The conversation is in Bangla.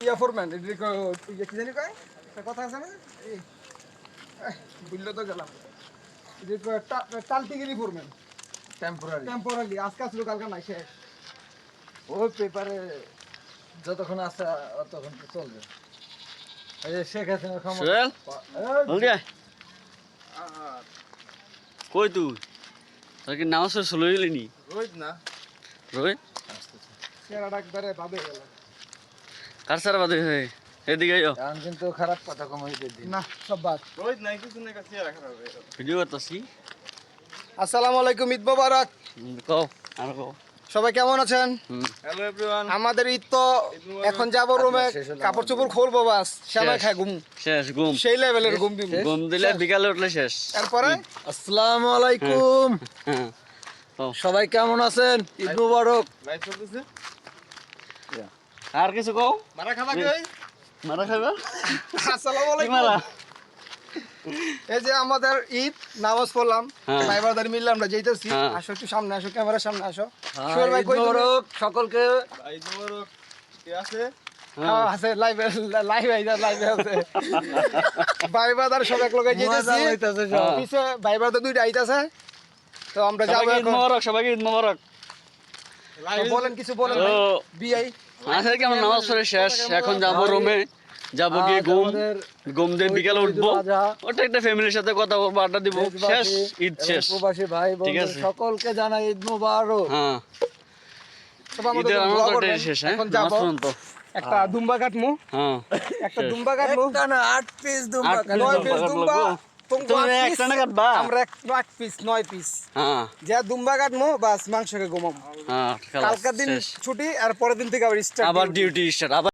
ইয়া ফোরম্যান ক- ইয়ে কি জানি কয়? কথা আছে না? এই বুঝলো তো গেলাম। টালটিগিরি ফোরম্যান টেম্পোরারি টেম্পোরারি আজকে আসলো কালকে নাই শেষ। ওই পেপারে যতক্ষণ আছে ততক্ষণ তো চলবে। এই যে শেখ হাসিনার ক্ষমতা। কই তুই? তোর কি চলে গেলি নি? রোহিত না। রোহিত? চেহারাটা একবারে ভাবে গেল। কার সারা বাদে হে এদিকে আইও। এখন কিন্তু খারাপ কথা কমাই দিয়ে দিন না সব বাদ। রোহিত নাই কিছু নাই কাছে রাখা হবে ভিডিও করতেছি। আসসালামু আলাইকুম ঈদ মোবারক। কও আর কও। সবাই কেমন আছেন? হ্যালো এভরিওয়ান আমাদের ঈদ তো এখন যাব রুমে কাপড় চোপড় খুলবো বাস সবাই। খায় ঘুম। শেষ ঘুম। সেই লেভেলের ঘুম দিব। ঘুম দিলে বিকালে উঠলে শেষ। এরপরে আসসালামু আলাইকুম। হ্যাঁ। সবাই কেমন আছেন? ঈদ মুবারক। লাইভ চলতেছে? আর কিছু কও? মারা খাবা কই মারা খাইবা আসসালামু আলাইকুম। মারা? এই যে আমাদের ঈদ নামাজ পড়লাম হ্যাঁ। ভাই বাদার মিললে আমরা যাইতেছি। হ্যাঁ। আসো একটু সামনে আসো ক্যামেরার সামনে আসো। হ্যাঁ, সোহেল ভাই কই তুমি? সকলকে। ভাই তোমার কে আছে? হ্যাঁ, আছে লাইভে লাইভে আইদা লাইভে আছে। ভাই সব এক লগে মজা যাইতেছি। হইতাছে সব। হ্যাঁ। পিছে ভাই দুইটা আইতাছে। তো আমরা যাব ঈদ এখন। মোবারক সবাইকে ঈদ মোবারক। বলেন কিছু বলেন বিআই আজকে কি আমরা নামাজ পড়ে শেষ। এখন যাব রুমে। যাব গিয়ে ঘুম। ঘুম দিয়ে বিকালে উঠবো। ওটা একটা ফ্যামিলির সাথে কথা বলব আড্ডা দিব। শেষ ঈদ শেষ। প্রবাসী ভাই ঠিক আছে। সকলকে জানাই ঈদ মুবারক। হ্যাঁ। ঈদের দোয়া শেষ হ্যাঁ? পর্যন্ত একটা দুম্বা কাটমু। হ্যাঁ। একটা দুম্বা কাটমু। একটা না আট পিস দুম্বা নয় পিস দুম্বা। একটা না কাটবা? আমরা এক আট পিস নয় পিস হ্যাঁ। যা দুম্বা কাটমু বাস মাংসকে ঘুমাম। হ্যাঁ কালকার দিন ছুটি আর পরের দিন থেকে আবার স্টার্ট আবার ডিউটি স্টার্ট আবার